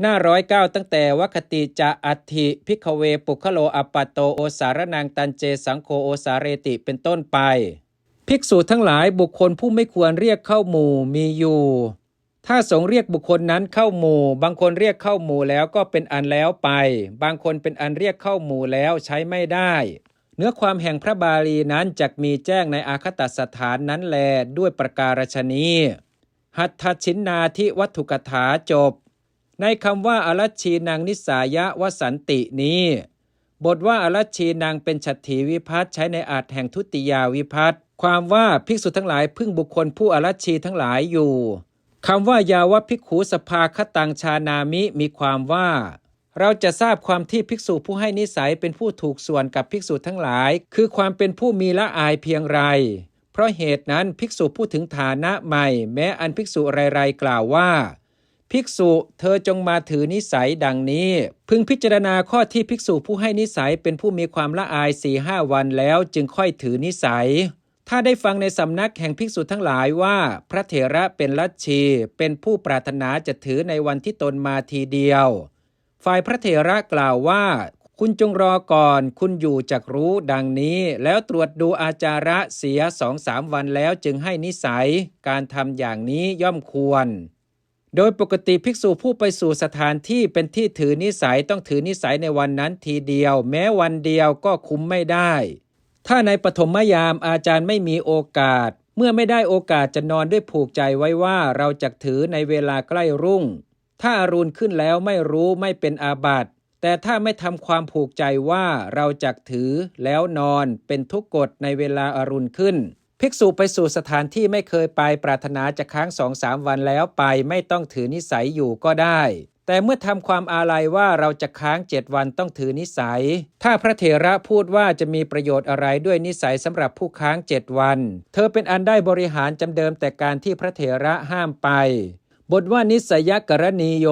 หน้าร้อยเก้าตั้งแต่วัคติจะอัติพิกเวปุคโลอปปตโตโอสารนังตันเจสังโฆโอสาเรติเป็นต้นไป ภิกษุทั้งหลายบุคคลผู้ไม่ควรเรียกเข้าหมู่มีอยู่ ถ้าสงเรียกบุคคลนั้นเข้าหมู่ บางคนเรียกเข้าหมู่แล้วก็เป็นอันแล้วไป บางคนเป็นอันเรียกเข้าหมู่แล้วใช้ไม่ได้ เนื้อความแห่งพระบาลีนั้นจักมีแจ้งในอาคตสถานนั้นแลด้วยประการฉนี้หัตถชินนาทิวัตถุกถาจบ ในคำว่าอรัชชีนางนิสายะวสันตินี้ บทว่าอรัชชีนางเป็นฉัตรถีวิพัตใช้ในอาจแห่งทุติยาวิพัตความว่าภิกษุทั้งหลายพึ่งบุคคลผู้อรัชชีทั้งหลายอยู่คำว่ายาวภิกขุสภาคตังชานามิมีความว่า เราจะทราบความที่ภิกษุผู้ให้นิสัยเป็นผู้ถูกส่วนกับภิกษุทั้งหลาย คือความเป็นผู้มีละอายเพียงไร เพราะเหตุนั้นภิกษุพูดถึงฐานะใหม่ แม้อันภิกษุไรๆกล่าวว่า ภิกษุเธอจงมาถือนิสัยดังนี้ พึงพิจารณาข้อที่ภิกษุผู้ให้นิสัยเป็นผู้มีความละอายสี่ห้าวันแล้วจึงค่อยถือนิสัย ถ้าได้ฟังในสำนักแห่งภิกษุทั้งหลายว่า พระเถระเป็นลัทชีเป็นผู้ปรารถนาจะถือในวันที่ตนมาทีเดียว ฝ่ายพระเถระกล่าวว่า คุณจงรอก่อน คุณอยู่จักรู้ดังนี้ แล้วตรวจดูอาจาระเสียสองสามวันแล้วจึงให้นิสัย การทำอย่างนี้ย่อมควร โดยปกติภิกษุผู้ไปสู่สถานที่เป็นที่ถือนิสัยต้องถือนิสัยในวันนั้นทีเดียว แม้วันเดียวก็คุ้มไม่ได้ ถ้าในปฐมยามอาจารย์ไม่มีโอกาส เมื่อไม่ได้โอกาสจะนอนด้วยผูกใจไว้ว่าเราจะถือในเวลาใกล้รุ่ง ถ้าอารุณขึ้นแล้วไม่รู้ไม่เป็นอาบัติแต่ถ้าไม่ทำความผูกใจว่าเราจะถือแล้วนอนเป็นทุกกฎในเวลาอารุณขึ้น ภิกษุไปสู่สถานที่ไม่เคยไปปรารถนาจะค้างสองสามวันแล้วไปไม่ต้องถือนิสัยอยู่ก็ได้ แต่เมื่อทำความอาลัยว่าเราจะค้างเจ็ดวันต้องถือนิสัย ถ้าพระเถระพูดว่าจะมีประโยชน์อะไรด้วยนิสัยสำหรับผู้ค้างเจ็ดวัน เธอเป็นอันได้บริหารจำเดิมแต่การที่พระเถระห้ามไป บทว่านิสัยกรณีโย